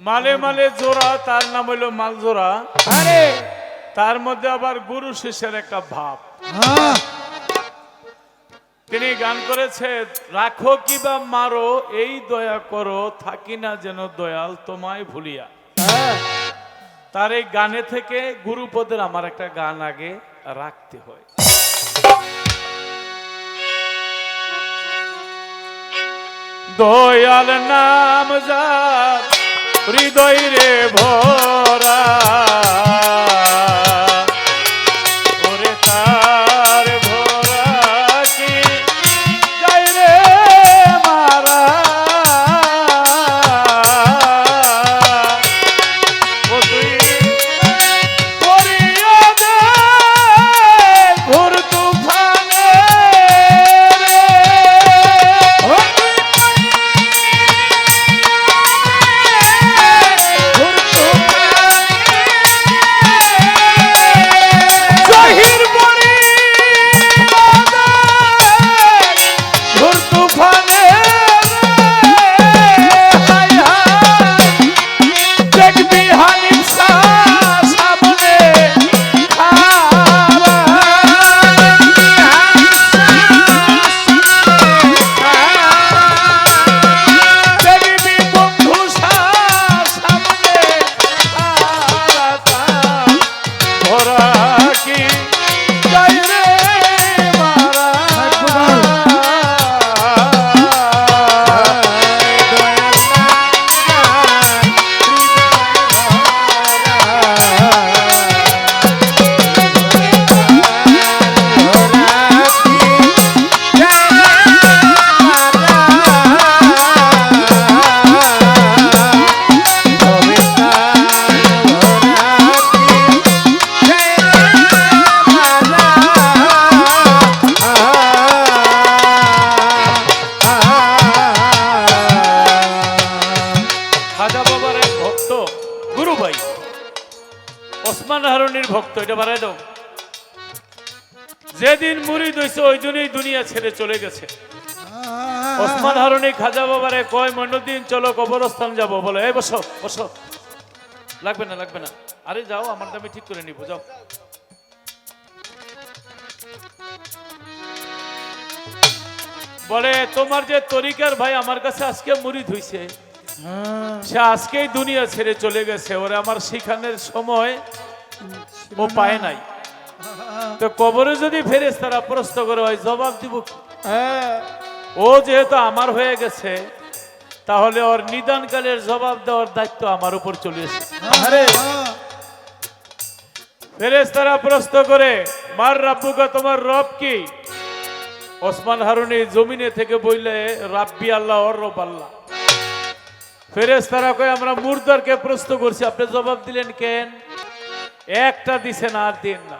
মালে মালে জোড়া তার নাম হইল মাল জোড়া। আরে। তার মধ্যে আবার গুরু শিষ্যের একটা ভাব। হ্যাঁ। তিনি গান করেছে রাখো কিবা মারো এই দয়া করো থাকি না যেন দয়াল তোমায় ভুলিয়া। হ্যাঁ। তার এই গানে থেকে গুরুপদের আমার একটা গান আগে রাখতে হয়। দয়াল নাম যার হৃদয় রে ভরা। মুড়ি দইছে ওই জন্যই দুনিয়া ছেড়ে চলে গেছে। ওসমান হারুনি খাজা বাবারে কয় মন্ডদিন চলো কবরস্থান যাব। বলে, এই, বসো বসো। লাগবে না লাগবে না। আরে, যাও, আমার দামে ঠিক করে নিবো, যাও। বলে, তোমার যে তরিকার ভাই আমার কাছে আজকে মুড়ি ধুইছে সে আজকেই দুনিয়া ছেড়ে চলে গেছে। ওরে, আমার শিখানোর সময় ও পায় নাই। তো কবরে যদি ফেরেস তারা প্রশ্ন করে হয় জবাব দিব হ্যাঁ। ও যেহেতু আমার হয়ে গেছে তাহলে ওর নিদানকালের জবাব দেওয়ার দায়িত্ব আমার উপর চলে এসেছে। আরে ফেরেস তারা প্রশ্ন করে মার রাব্বুকা তোমার রব কি? ওসমান হারুনি জমিনে থেকে বইলে রাব্বি আল্লাহ ওর রব আল্লাহ। ফেরেস তারা কয় আমরা মুর্দারকে প্রশ্ন করছি আপনি জবাব দিলেন কেন? একটা দিছেন আর দিন না।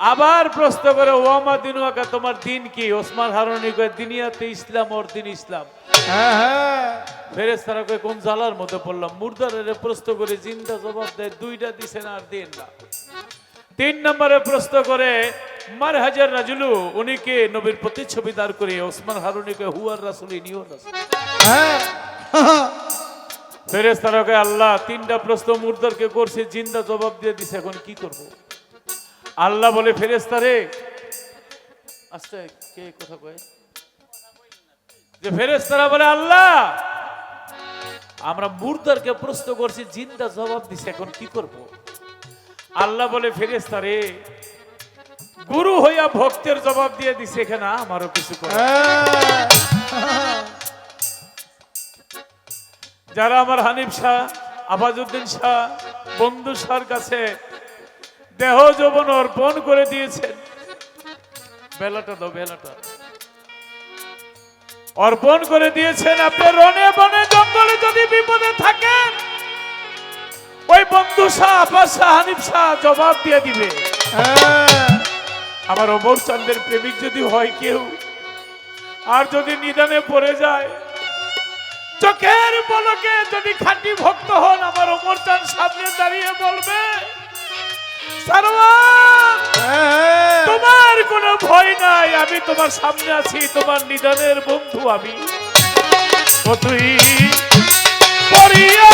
আবার প্রশ্ন করে ওয়ামা দিনুয়াকা তোমার দিন কি? ওসমান হারুনি কয় দিনিয়াতে ইসলাম ওর দিন ইসলাম। হ্যাঁ হ্যাঁ। ফেরেস তারা কয় কোন মধ্যে পড়লাম? মুর্দারের প্রশ্ন করে জিন্দা জবাব দেয় দুইটা দিছেন আর দিন না। তিন নম্বরে প্রশ্ন করে মার হাজার রাজুলু উনি কে? নবীর প্রতিচ্ছবি দাঁড় করে ওসমান হারুনিকে হুয়ার রাসুল ইনিও রাসুল। হ্যাঁ। ফেরেস তারাকে আল্লাহ তিনটা প্রশ্ন মুর্দারকে করছে জিন্দা জবাব দিয়ে দিছে এখন কি করব? আল্লাহ বলে ফেরেস তারে আস্তে কে কথা কয়? যে ফেরেস তারা বলে আল্লাহ আমরা মুর্দারকে প্রশ্ন করছি জিন্দা জবাব দিছে এখন কি করব? আল্লাহ বলে ফেরেস তারে গুরু হইয়া ভক্তের জবাব দিয়ে দিছে এখানে আমারও কিছু করে যারা আমার হানিফ শাহ আবাজউদ্দিন শাহ বন্ধু শাহর কাছে দেহ যৌবন অর্পণ করে দিয়েছেন। বেলাটা দাও বেলাটা। অর্পণ করে দিয়েছেন আপনি রনে বনে জঙ্গলে যদি বিপদে থাকেন ওই বন্ধু শাহ আব্বাস শাহ হানিফ শাহ জবাব দিয়ে দিবে। হ্যাঁ। আমার অমর চন্দ্রের প্রেমিক যদি হয় কেউ আর যদি নিদানে পড়ে যায় চোখের পলকে যদি খাঁটি ভক্ত হন আমার অমর চান সামনে দাঁড়িয়ে বলবে তোমার কোনো ভয় নাই আমি তোমার সামনে আছি তোমার নিধনের বন্ধু আমি। তুই পরিয়া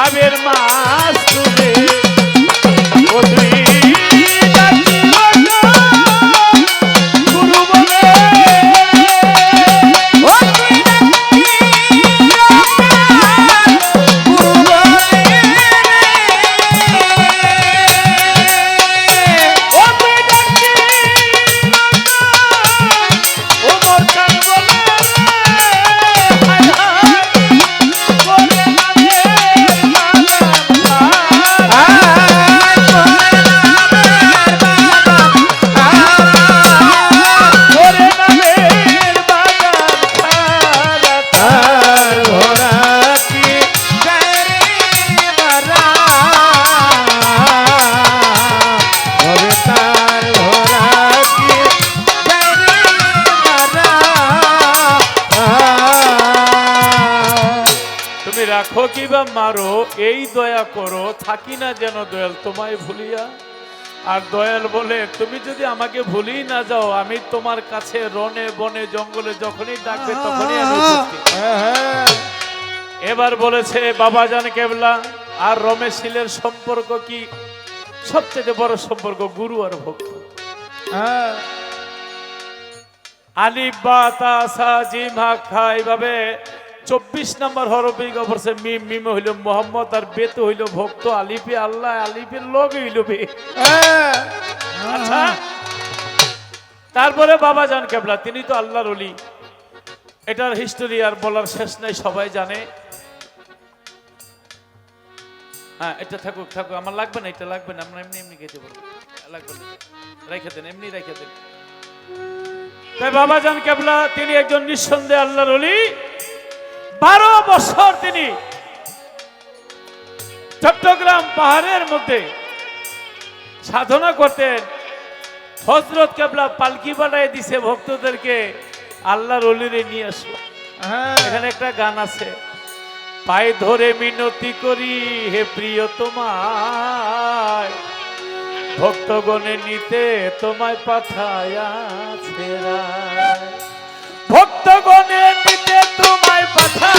ভাবের মাছ রাখো কিবা মারো এই দয়া করো থাকি না যেন দয়াল তোমায় ভুলিয়া। আর দয়াল বলে তুমি যদি আমাকে ভুলি না যাও আমি তোমার কাছে রনে বনে জঙ্গলে যখনই ডাকবে তখনই আমি এবার বলেছে বাবা জান কেবলা আর রমেশ শীলের সম্পর্ক কি? সবচেয়ে বড় সম্পর্ক গুরু আর ভক্ত। আলিফ বা তা সা জিম হা খা এইভাবে চব্বিশ নম্বর হরফে পড়ছে মিম মিম হইল মোহাম্মদ আর বেত হইল ভক্ত আলিফে আল্লাহ আলিফের লোক হইল বে। আচ্ছা। তারপরে বাবা জান কেবলা তিনি তো আল্লাহর অলি এটার হিস্টোরি আর বলার শেষ নাই সবাই জানে। হ্যাঁ এটা থাকুক থাকুক আমার লাগবে না এটা লাগবে না আমরা এমনি এমনি খেতে পারব। লাগবে না রেখে দেন এমনি রেখে দেন। তাই বাবা জান কেবলা তিনি একজন নিঃসন্দেহে আল্লাহর অলি বারো বছর তিনি চট্টগ্রাম পাহাড়ের মধ্যে সাধনা করতেন। হজরত কেবলা পালকি বানায় দিছে ভক্তদেরকে আল্লাহর অলিরে নিয়ে আসো। হ্যাঁ। এখানে একটা গান আছে পায়ে ধরে মিনতি করি হে প্রিয় তোমায় ভক্তগণে নিতে তোমায় পাঠায়াছে রায়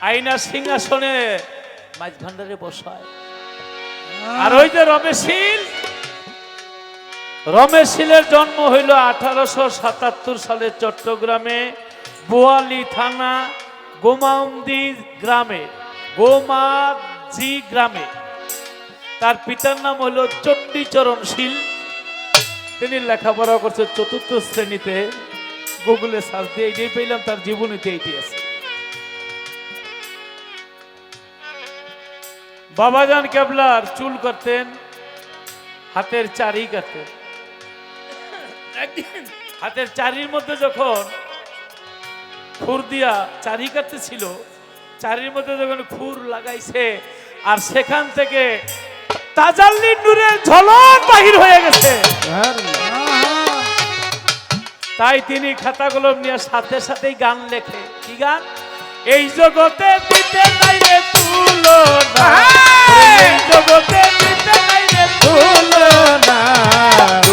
আইনা সিংহাসনে মাঝ ভান্ডারে বসায়। আর ওই যে রমেশীল রমেশীলের জন্ম হইল আঠারোশো সাতাত্তর সালে চট্টগ্রামে বোয়ালি থানা গোমান্দি গ্রামে গোমাজি গ্রামে। তার পিতার নাম হইল চণ্ডীচরণ শীল। তিনি লেখাপড়া করছে চতুর্থ শ্রেণীতে। গুগলে সার্চ দিয়ে এইটাই পেলাম তার জীবনীতে এইটি আছে। বাবাজান কেবলার চুল করতেন হাতের চারি একদিন হাতের চারির মধ্যে যখন খুর দিয়া চারি কাটতেছিল চারির মধ্যে যখন খুর লাগাইছে আর সেখান থেকে তাজাল্লি নূরের ঝলক বাহির হয়ে গেছে। তাই তিনি খাতা কলম নিয়ে সাথে সাথেই গান লেখে। কি গান? এই জগতে দিতে নাই রে তুলনা এই জগতে দিতে নাই রে তুলনা দূরের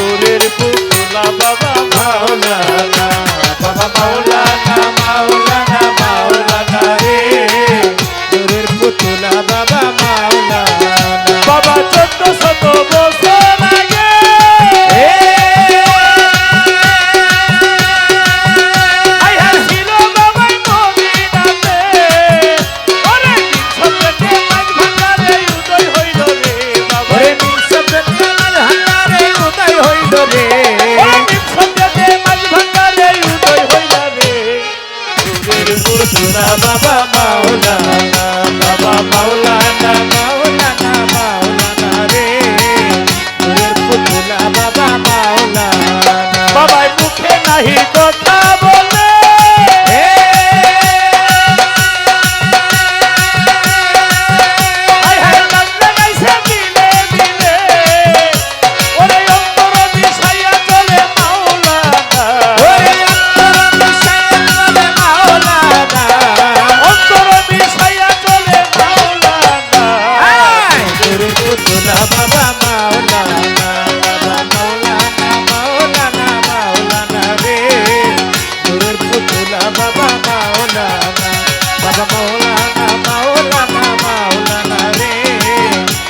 মাওলানা মাওলানা রে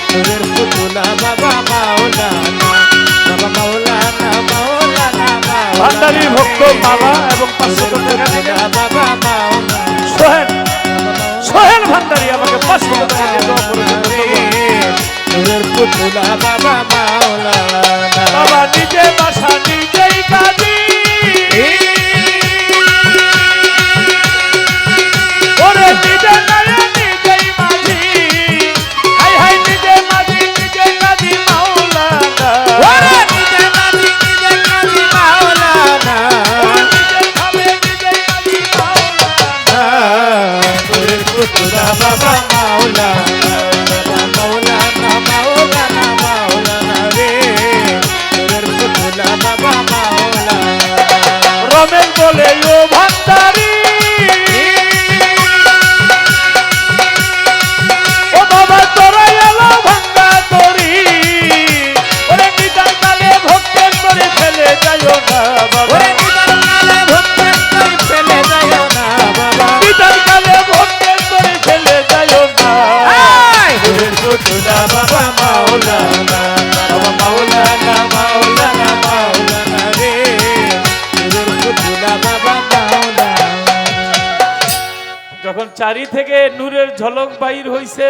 দূরের পুতুলা বাবা মাওলানা বাবা মাওলানা মাওলানা ভান্ডারীর ভক্ত বাবা এবং পাঁচশো টাকা বাবা মাওলানা সোহেল সোহেল ভান্ডারী আমাকে পাঁচশো টাকা দিয়ে দোয়া করে পুতুলা বাবা বাবা নিজে বাসা নিজেই কাজী চারি থেকে নূরের ঝলক বাইর হইছে।